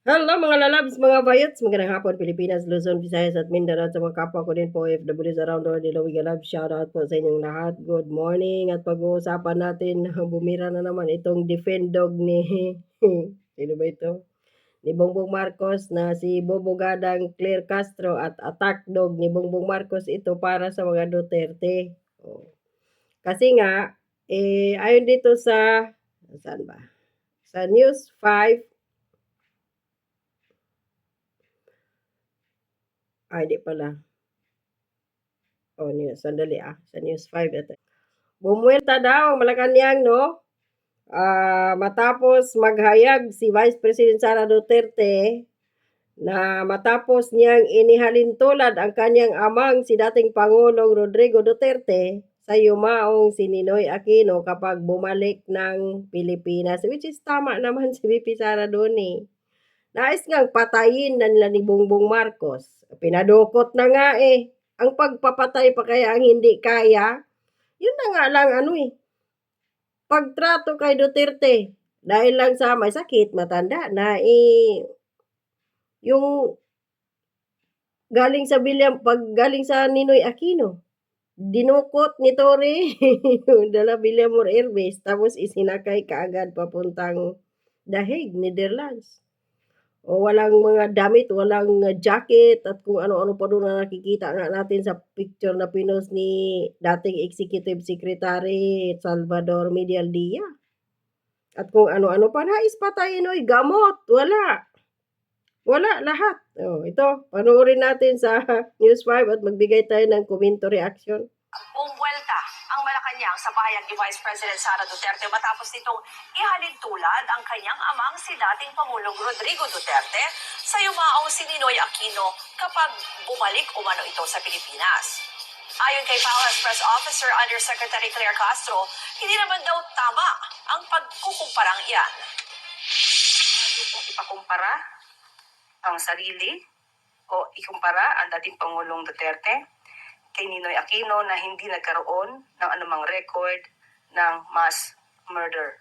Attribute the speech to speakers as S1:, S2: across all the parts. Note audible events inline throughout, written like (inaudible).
S1: Hello mga lalabs, mga bayots, magandang hapon Pilipinas, Luzon, Visayas at Mindanao sa mga kapwa ko din po OFWs around the world. Hello, we love shout out po sa inyong lahat. Good morning at pag-uusapan natin, (laughs) bumira na naman itong defend dog ni, (laughs) sino ba ito? Ni Bongbong Marcos na si Bobo Gadang Claire Castro at attack dog ni Bongbong Marcos ito para sa mga Duterte. Oh. Kasi nga, eh, ayon dito sa, saan ba? Sa News 5, Ay, di pala. Oh, news. Sandali ah. Sa News 5 ito. Bumuelta daw ang Malacanang, no? Ah, matapos maghayag si Vice President Sara Duterte na matapos niyang inihalintulad ang kanyang amang si dating Pangulong Rodrigo Duterte sa yumaong si Ninoy Aquino kapag bumalik ng Pilipinas. Which is tama naman (laughs) si VP Sara doon eh. Nais ngang patayin na nila ni Bongbong Marcos. Pinadukot na nga eh. Ang pagpapatay pa kaya ang hindi kaya? Yun na nga lang ano eh. Pagtrato kay Duterte. Dahil lang sa may sakit, matanda na eh. Yung galing sa William, pag galing sa Ninoy Aquino, dinukot ni Tore, (laughs) dala Villamor Airways, tapos isinakay kaagad papuntang Dahig, Netherlands o walang mga damit, walang uh, jacket at kung ano-ano pa doon na nakikita nga natin sa picture na pinost ni dating Executive Secretary Salvador Medialdia. At kung ano-ano pa, nais patayin oy, gamot, wala. Wala lahat. Oh, ito, panoorin natin sa (laughs) News 5 at magbigay tayo ng komento reaction.
S2: Pahayag ni Vice President Sara Duterte matapos nitong ihalin tulad ang kanyang amang si dating Pangulong Rodrigo Duterte sa yumaong si Ninoy Aquino kapag bumalik umano ito sa Pilipinas. Ayon kay Palace Press Officer Undersecretary Claire Castro, hindi naman daw tama ang pagkukumparang iyan.
S3: kung ipakumpara ang sarili o ikumpara ang dating Pangulong Duterte kay Ninoy Aquino na hindi nagkaroon ng anumang record ng mass murder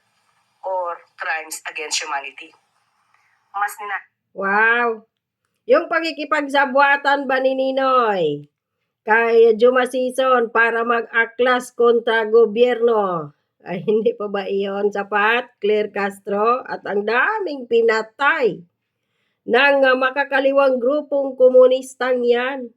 S3: or crimes against humanity. Mas nina
S1: Wow! Yung pagkikipagsabuatan ba ni Ninoy kay Juma Season para mag-aklas kontra gobyerno? Ay, (laughs) hindi pa ba iyon sapat? Claire Castro at ang daming pinatay ng makakaliwang grupong komunistang yan.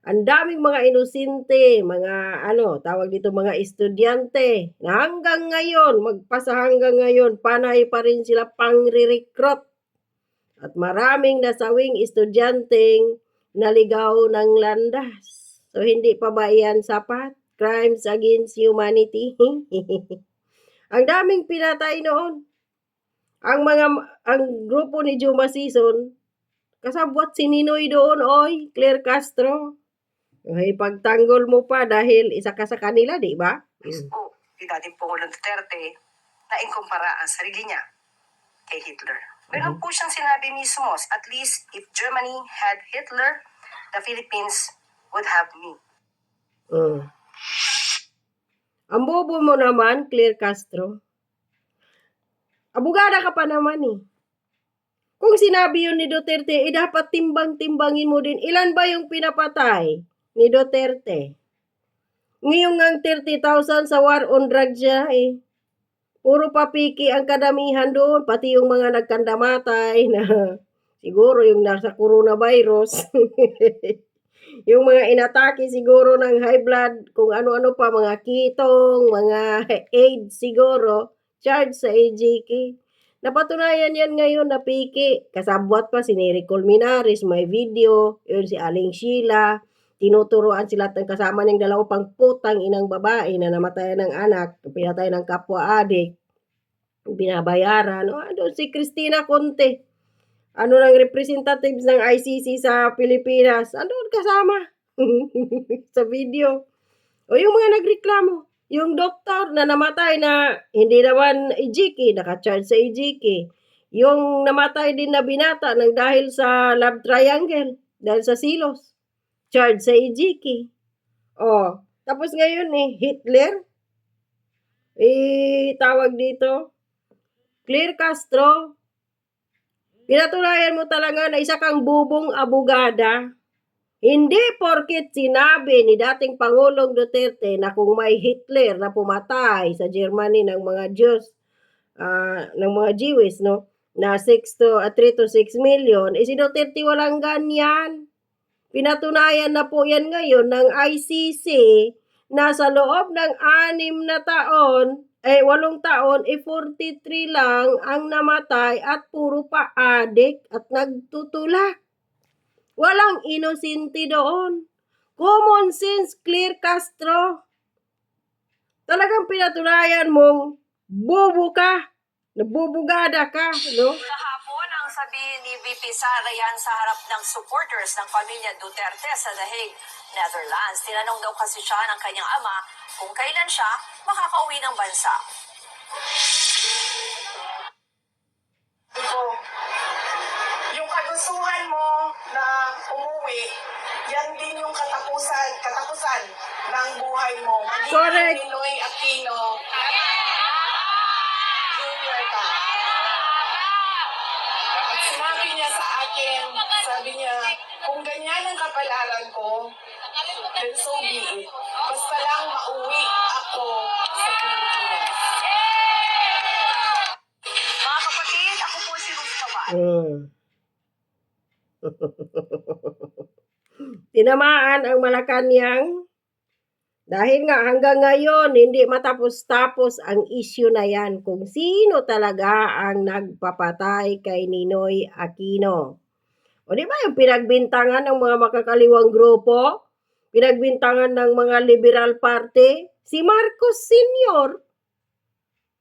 S1: Ang daming mga inosente, mga ano, tawag dito mga estudyante, na hanggang ngayon, magpasa hanggang ngayon, panay pa rin sila pang-recruit at maraming nasawing estudyanteng naligaw ng landas. So, hindi pa ba yan sapat? Crimes against humanity? (laughs) ang daming pinatay noon. Ang mga, ang grupo ni Juma Season, kasabwat si Ninoy doon, oy, Claire Castro. Ay, pagtanggol mo pa dahil isa ka sa kanila, di ba? Mm.
S3: o ni dating Pangulong Duterte na ikumpara ang sarili niya kay Hitler. Meron po siyang sinabi mismo, at least if Germany had Hitler, the Philippines would have me.
S1: Mm. Ang bobo mo naman, Claire Castro. Abogada ka pa naman eh. Kung sinabi yun ni Duterte, eh dapat timbang-timbangin mo din. Ilan ba yung pinapatay ni Duterte? Ngayong ang 30,000 sa war on drugs siya eh. Puro papiki ang kadamihan doon, pati yung mga nagkandamatay na (laughs) siguro yung nasa coronavirus. (laughs) yung mga inatake siguro ng high blood, kung ano-ano pa, mga kitong, mga AIDS siguro, charge sa AJK. Napatunayan yan ngayon na piki. Kasabwat pa si Nery Colmenares, may video, yun si Aling Sheila, tinuturuan sila ng kasama niyang dalawa pang putang inang babae na namatay ng anak, pinatay ng kapwa adik, binabayaran. O, ano, si Christina Conte, ano ng representatives ng ICC sa Pilipinas, andun kasama (laughs) sa video. O yung mga nagreklamo, yung doktor na namatay na hindi naman EJK, nakacharge sa EJK. Yung namatay din na binata ng dahil sa love triangle, dahil sa silos. Charge sa EJK. Oh, tapos ngayon eh, Hitler, eh, tawag dito, Claire Castro, Pinatunayan mo talaga na isa kang bubong abogada. Hindi porket sinabi ni dating Pangulong Duterte na kung may Hitler na pumatay sa Germany ng mga Jews, ah, ng mga Jewish, no? Na 6 to, ah, 3 to 6 million, eh si Duterte walang ganyan. Pinatunayan na po yan ngayon ng ICC na sa loob ng anim na taon, eh walong taon, eh 43 lang ang namatay at puro pa adik at nagtutulak. Walang inosente doon. Common sense, clear Castro. Talagang pinatunayan mong bobo ka, nabubugada ka, no?
S2: Ang sabi ni VP Sara yan sa harap ng supporters ng pamilya Duterte sa The Hague, Netherlands. Tinanong daw kasi siya ng kanyang ama kung kailan siya makakauwi ng bansa.
S4: ko, yung kagustuhan mo na umuwi, yan din yung katapusan, katapusan ng buhay mo.
S1: Correct.
S4: Ninoy Aquino, junior ka. At sinabi niya sa akin, sabi niya, kung ganyan ang kapalaran ko, then so be it. Basta lang mauwi ako sa Pilipinas.
S2: Mga kapatid, ako po si Ruth Kawan.
S1: Mm. (laughs) Tinamaan ang Malacanang dahil nga hanggang ngayon hindi matapos-tapos ang issue na yan kung sino talaga ang nagpapatay kay Ninoy Aquino. O di ba yung pinagbintangan ng mga makakaliwang grupo? Pinagbintangan ng mga liberal party? Si Marcos Sr.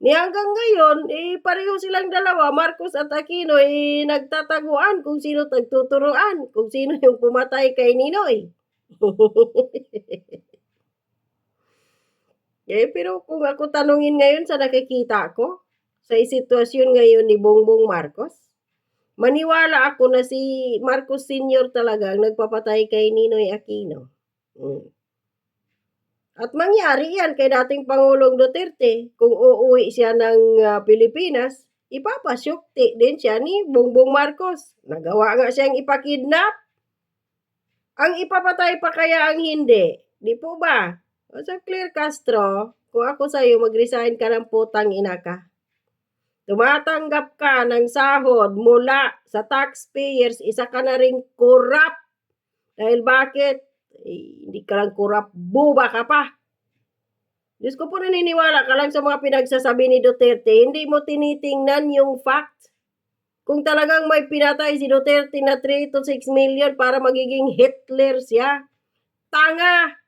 S1: Ni hanggang ngayon, eh, pareho silang dalawa, Marcos at Aquino, eh, nagtataguan kung sino tagtuturuan, kung sino yung pumatay kay Ninoy. (laughs) eh, pero kung ako tanungin ngayon sa nakikita ko, sa sitwasyon ngayon ni Bongbong Marcos, maniwala ako na si Marcos Sr. talaga ang nagpapatay kay Ninoy Aquino. Mm. At mangyari yan kay dating Pangulong Duterte. Kung uuwi siya ng ah, Pilipinas, ipapasyukti din siya ni Bongbong Marcos. Nagawa nga siyang ipakidnap. Ang ipapatay pa kaya ang hindi? Di po ba? O sa Clear Castro, kung ako sa'yo, mag-resign ka ng putang ina ka. Tumatanggap ka ng sahod mula sa taxpayers, isa ka na rin corrupt. Dahil bakit? Eh, hindi ka lang corrupt, buba ka pa. Diyos ko po naniniwala ka lang sa mga pinagsasabi ni Duterte, hindi mo tinitingnan yung fact. Kung talagang may pinatay si Duterte na 3 to 6 million para magiging Hitler siya, tanga!